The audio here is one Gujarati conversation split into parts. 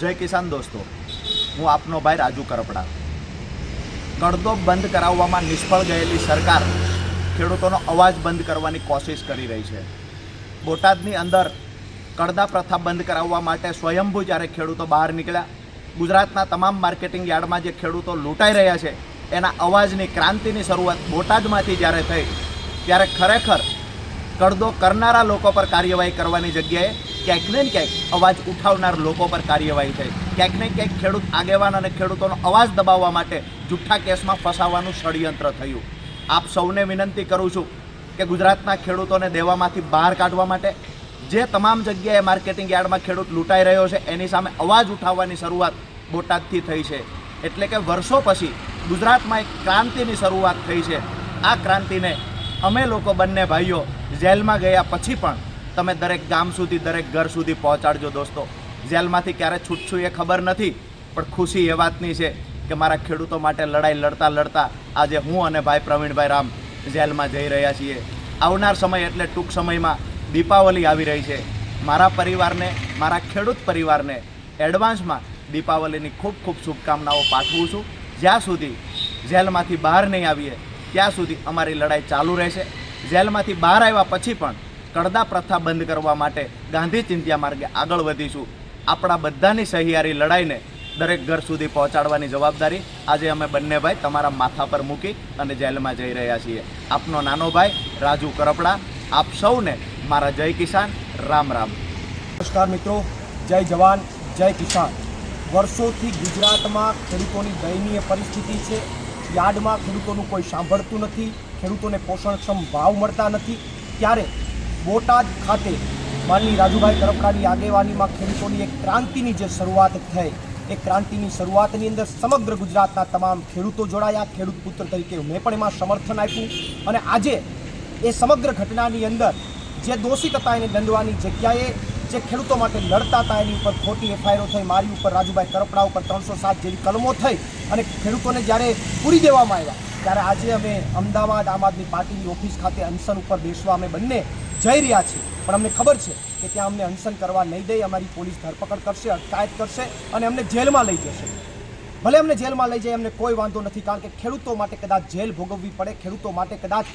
જય કિસાન દોસ્તો, હું આપનો ભાઈ રાજુ કરપડા. કડદો બંધ કરાવવામાં નિષ્ફળ ગયેલી સરકાર ખેડૂતોનો અવાજ બંધ કરવાની કોશિશ કરી રહી છે. બોટાદની અંદર કડદા પ્રથા બંધ કરાવવા માટે સ્વયંભૂ જ્યારે ખેડૂતો બહાર નીકળ્યા, ગુજરાતના તમામ માર્કેટિંગ યાર્ડમાં જે ખેડૂતો લૂંટાઈ રહ્યા છે, એના અવાજની ક્રાંતિની શરૂઆત બોટાદમાંથી જ્યારે થઈ, ત્યારે ખરેખર કડદો કરનારા લોકો પર કાર્યવાહી કરવાની જગ્યાએ ક્યાંક ને ક્યાંક અવાજ ઉઠાવનાર લોકો પર કાર્યવાહી થઈ. ક્યાંક ને ક્યાંક ખેડૂત આગેવાન અને ખેડૂતોનો અવાજ દબાવવા માટે જુઠ્ઠા કેસમાં ફસાવાનું ષડયંત્ર થયું. આપ સૌને વિનંતી કરું છું કે ગુજરાતના ખેડૂતોને દેવામાંથી બહાર કાઢવા માટે જે તમામ જગ્યાએ માર્કેટિંગ યાર્ડમાં ખેડૂત લૂંટાઈ રહ્યો છે, એની સામે અવાજ ઉઠાવવાની શરૂઆત બોટાદથી થઈ છે. એટલે કે વર્ષો પછી ગુજરાતમાં એક ક્રાંતિની શરૂઆત થઈ છે. આ ક્રાંતિને અમે લોકો બંને ભાઈઓ જેલમાં ગયા પછી પણ તમે દરેક ગામ સુધી, દરેક ઘર સુધી પહોંચાડજો દોસ્તો. જેલમાંથી ક્યારે છૂટશું એ ખબર નથી, પણ ખુશી એ વાતની છે કે મારા ખેડૂતો માટે લડાઈ લડતા લડતા આજે હું અને ભાઈ પ્રવીણભાઈ રામ જેલમાં જઈ રહ્યા છીએ. આવનાર સમય એટલે ટૂંક સમયમાં દીપાવલી આવી રહી છે. મારા પરિવારને, મારા ખેડૂત પરિવારને એડવાન્સમાં દીપાવલીની ખૂબ ખૂબ શુભકામનાઓ પાઠવું છું. જ્યાં સુધી જેલમાંથી બહાર નહીં આવીએ, ત્યાં સુધી અમારી લડાઈ ચાલુ રહેશે. જેલમાંથી બહાર આવ્યા પછી પણ કડદા પ્રથા બંધ કરવા માટે ગાંધી ચિંત્યા માર્ગે આગળ વધીશું. આપણા બધાની સહિયારી લડાઈને દરેક ઘર સુધી પહોંચાડવાની જવાબદારી આજે અમે બંને ભાઈ તમારા માથા પર મૂકી અને જેલમાં જઈ રહ્યા છીએ. આપનો નાનો ભાઈ રાજુ કરપડા, આપ સૌને મારા જય કિસાન, રામ રામ. નમસ્કાર મિત્રો, જય જવાન, જય કિસાન. વર્ષોથી ગુજરાતમાં ખેડૂતોની દયનીય પરિસ્થિતિ છે. યાર્ડમાં ખેડૂતોનું કોઈ સાંભળતું નથી, ખેડૂતોને પોષણક્ષમ ભાવ મળતા નથી. ત્યારે બોટાદ ખાતે માનની રાજુભાઈ કરપડાની આગેવાનીમાં ખેડૂતોની એક ક્રાંતિની જે શરૂઆત થઈ, એ ક્રાંતિની શરૂઆતની અંદર સમગ્ર ગુજરાતના તમામ ખેડૂતો જોડાયા. ખેડૂત પુત્ર તરીકે મેં પણ એમાં સમર્થન આપ્યું અને આજે એ સમગ્ર ઘટનાની અંદર જે દોષિત હતા એને દંડવાની જગ્યાએ જે ખેડૂતો માટે લડતા હતા એની ઉપર ખોટી એફઆઈઆરો થઈ, મારી ઉપર રાજુભાઈ કરપડા ઉપર ત્રણસો સાત જેવી કલમો થઈ અને ખેડૂતોને જ્યારે પૂરી દેવામાં આવ્યા ત્યારે આજે અમે અમદાવાદ આમ આદમી પાર્ટીની ઓફિસ ખાતે અનશન ઉપર બેસવા અમે બંને જઈ રહ્યા છીએ. પણ અમને ખબર છે કે ત્યાં અમને અનશન કરવા નહીં દે, અમારી પોલીસ ધરપકડ કરશે, અટકાયત કરશે અને અમને જેલમાં લઈ જશે. ભલે અમને જેલમાં લઈ જાય એમને કોઈ વાંધો નથી, કારણ કે ખેડૂતો માટે કદાચ જેલ ભોગવવી પડે, ખેડૂતો માટે કદાચ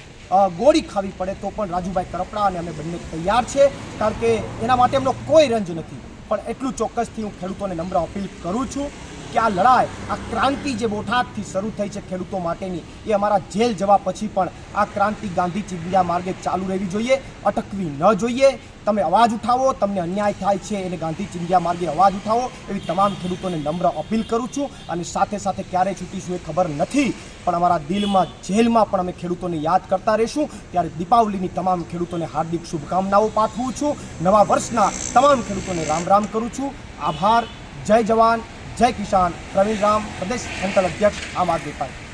ગોળી ખાવી પડે, તો પણ રાજુભાઈ કરપડા અને અમે બંને તૈયાર છે, કારણ કે એના માટે એમનો કોઈ રંજ નથી. પણ એટલું ચોક્કસથી હું ખેડૂતોને નમ્ર અપીલ કરું છું. કે આ લડાઈ આ ક્રાંતિ જે બોટાદથી શરૂ થઈ છે ખેડૂતો માટેની, એ અમારા જેલ જવા પછી પણ આ ક્રાંતિ ગાંધી ચિંધ્યા માર્ગે ચાલુ રહેવી જોઈએ, અટકવી ન જોઈએ. તમે અવાજ ઉઠાવો, તમને અન્યાય થાય છે એને ગાંધી ચિંધ્યા માર્ગે અવાજ ઉઠાવો, એવી તમામ ખેડૂતોને નમ્ર અપીલ કરું છું અને સાથે સાથે ક્યારે છૂટીશું એ ખબર નથી. પણ અમારા દિલમાં, જેલમાં પણ અમે ખેડૂતોને યાદ કરતા રહીશું. ત્યારે દીપાવલીની તમામ ખેડૂતોને હાર્દિક શુભકામનાઓ પાઠવું છું. નવા વર્ષના તમામ ખેડૂતોને રામ રામ કરું છું. આભાર. જય જવાન. જય કિસાન પ્રવીણ રામ પ્રદેશ સંકલ અધ્યક્ષ આમ આદમી પાર્ટી.